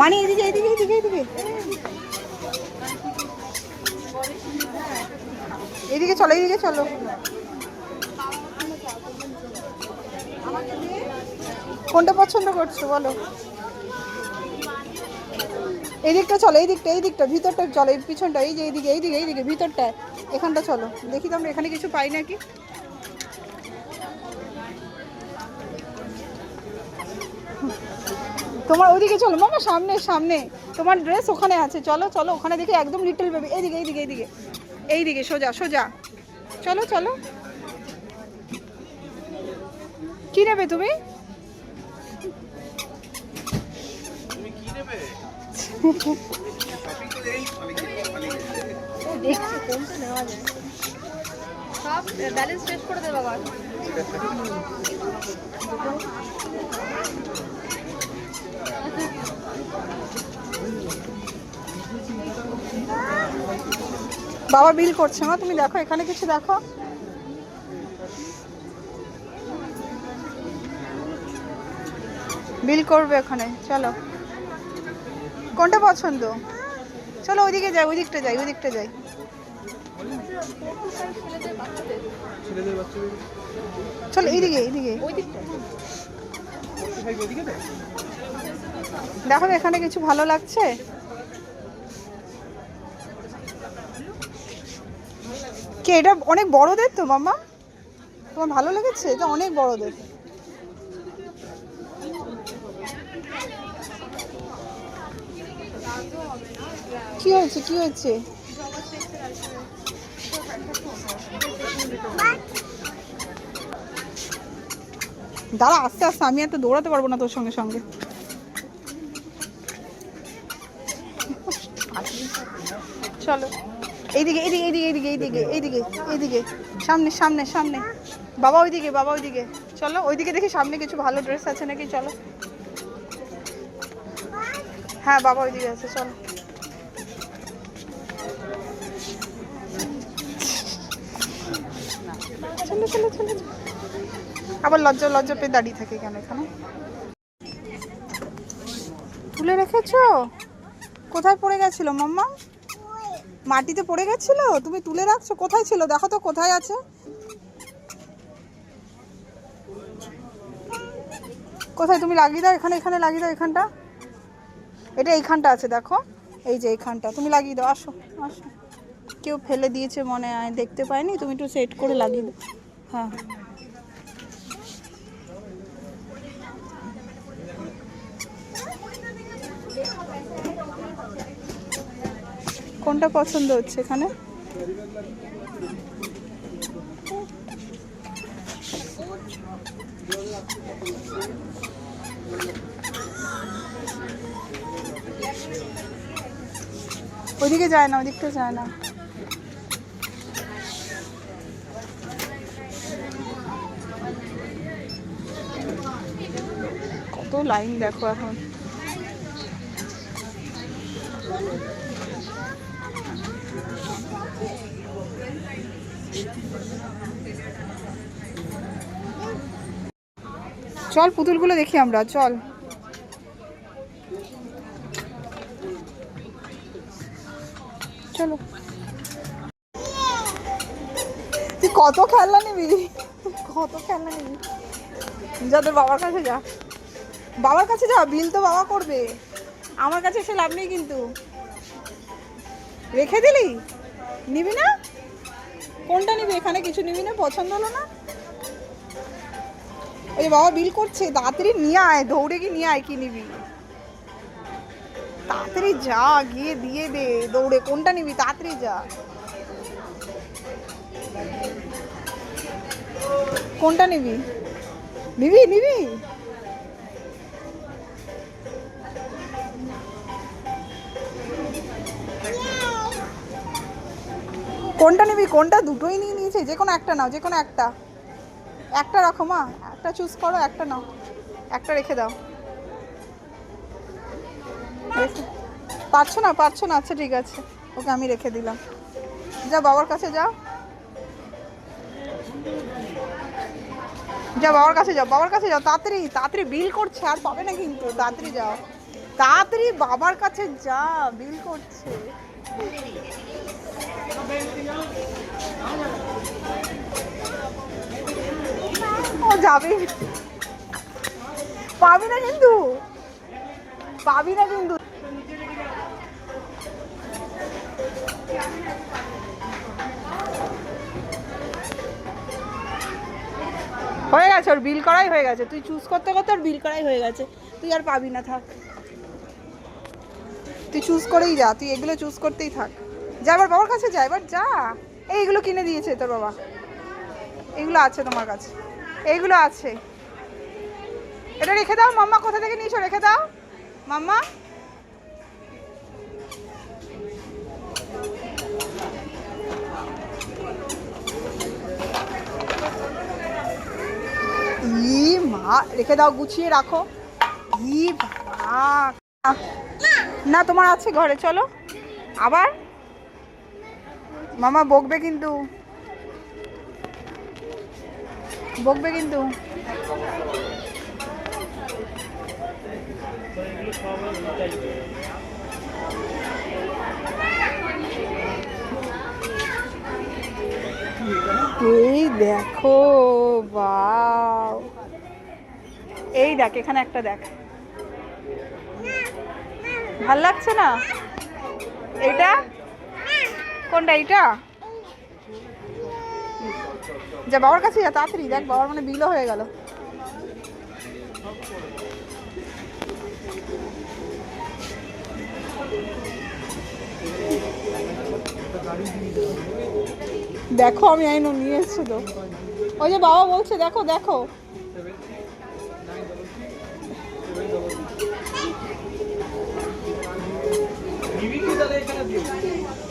মানে এদিকে এদিকে এদিকে এদিকে। এদিকে চলো এদিকে চলো। কোনটা পছন্দ করছ, বলো? এই দিকটা চলো এই দিকটা এই দিকটা ভিতরটা চলো, এই পিছনটা, এই যে এইদিকে এইদিকে এইদিকে ভিতরটা এখানটা চলো। দেখি তো আমরা এখানে কিছু পাই নাকি? তোমার ওইদিকে চলো মামা সামনে সামনে। তোমার ড্রেস ওখানে আছে। চলো চলো, ওখানে দেখি একদম লিটল বেবি এইদিকে এইদিকে এইদিকে। এইদিকে, সোজা সোজা। চলো চলো। কি নেবে তুমি? সব ব্যালেন্স শেষ করে দে বাবা বিল করছে, মা, তুমি দেখো, এখানে কিছু দেখো। বিল করবে ওখানে, চলো। কোনটা পছন্দ? চলো ওইদিকে যাই ওই দিকটা যাই ওই দিকটা যাই। চলো এইদিকে এইদিকে ওই দিকটা ওইদিকে তো দেখো এখানে কিছু ভালো লাগছে? কে, এটা অনেক বড়দের তো মামা তোমার ভালো লেগেছে? এটা অনেক বড়দের। কি হয়েছে কি হয়েছে? দাঁড়া, আস্তে আস্তে, আমি এত দৌড়াতে পারব না তোর সঙ্গে সঙ্গে। চলো। এইদিকে এইদিকে এইদিকে এইদিকে এইদিকে এইদিকে এইদিকে। সামনে সামনে সামনে। বাবা ওইদিকে বাবা ওইদিকে। চলো, ওইদিকে দেখি সামনে কিছু ভালো ড্রেস আছে নাকি, চলো। হ্যাঁ বাবা ওইদিকে আছে চলো চলো চলো চলো। আবার লজ্জা লজ্জা পেয়ে দাঁড়িয়ে থাকে কেন এখানে? তুলে রেখেছো? কোথায় পড়ে গেছিল, মাম্মা? মাটিতে পড়ে গেছিল? তুমি তুলে রাখছো? কোথায় ছিল? দেখো তো, কোথায় আছে? কোথায়? তুমি লাগিয়ে দাও, এখানে এখানে লাগিয়ে দাও, এখানটা। এটা এইখানটা আছে, দেখো। এই যে এইখানটা। তুমি লাগিয়ে দাও, আসো আসো। কেউ ফেলে দিয়েছে মনে হয়, দেখতে পাইনি? তুমি একটু সেট করে লাগিয়ে দাও। হ্যাঁ। কোনটা পছন্দ হচ্ছে এখানে? ওইদিকে যায় না ওইদিকটা যায় না। কত লাইন দেখো এখন। চল পুতুলগুলো দেখি আমরা, চল। চলো। তুই কত খেলনা নিবি? কত খেলনা নিবি? যা তোর বাবার কাছে যা। বাবার কাছে যা, বিল তো বাবা করবে। আমার কাছে এসে লাভ নেই কিন্তু। রেখে দিলি? নিবি না? কোনটা নিবি? এখানে কিছু নিবি না? পছন্দ হলো না? ওই বাবা, বিল করছে। তাড়াতাড়ি নিয়ে আয়, দৌড়ে গিয়ে নিয়ে আয় কি নিবি। তাড়াতাড়ি যা, গিয়ে দিয়ে দে, দৌড়ে। কোনটা নিবি? তাড়াতাড়ি যা। কোনটা নিবি? নিবি নিবি? কোনটা নিবি? কোনটা? দুটোই নিয়ে নিয়েছে। যে কোনো একটা নাও, যে কোনো একটা। একটা রাখো মা। একটা চুজ করো, একটা নাও। একটা রেখে দাও। পারছ না? পারছ না? আচ্ছা ঠিক আছে। ওকে, আমি রেখে দিলাম। যা, বাবার কাছে যাও যা, বাবার কাছে যাও, বাবার কাছে যাও। তাড়াতাড়ি তাড়াতাড়ি বিল করছে, আর পাবে না কিন্তু। তাড়াতাড়ি যাও। তাড়াতাড়ি বাবার কাছে যা বিল করছে। ও যাবে। পাবি না কিন্তু। পাবি না কিন্তু। হয়ে গেছে, ওর বিল করাই হয়ে গেছে। তুই চুজ করতে করতে ওর বিল করাই হয়ে গেছে। তুই আর পাবি না, থাক। তুই চুজ করেই যা, তুই এগুলো চুজ করতেই থাক। যা, এবার বাবার কাছে যা, এবার যা। এইগুলো কিনে দিয়েছে তোর বাবা। এগুলো আছে তোমার কাছে। এইগুলো আছে। এটা রেখে দাও, মাম্মা কোথা থেকে নিয়েছো? রেখে দাও। মাম্মা। ই, মা, রেখে দাও, গুছিয়ে রাখো। ই না, তোমার আছে ঘরে, চলো। আবার? মামা বকবে কিন্তু। বকবে কিন্তু। এই দেখো, বাও। এই দেখ, এখানে একটা দেখ। ভালো লাগছে না? এইটা কোনটা এইটা? যা বাবার কাছে যা, তাড়াতাড়ি দেখ, বাবার মানে বিলও হয়ে গেল। দেখো আমি আইনো নিয়ে এসছি তো। ওই যে বাবা বলছে, দেখো দেখো। এখানে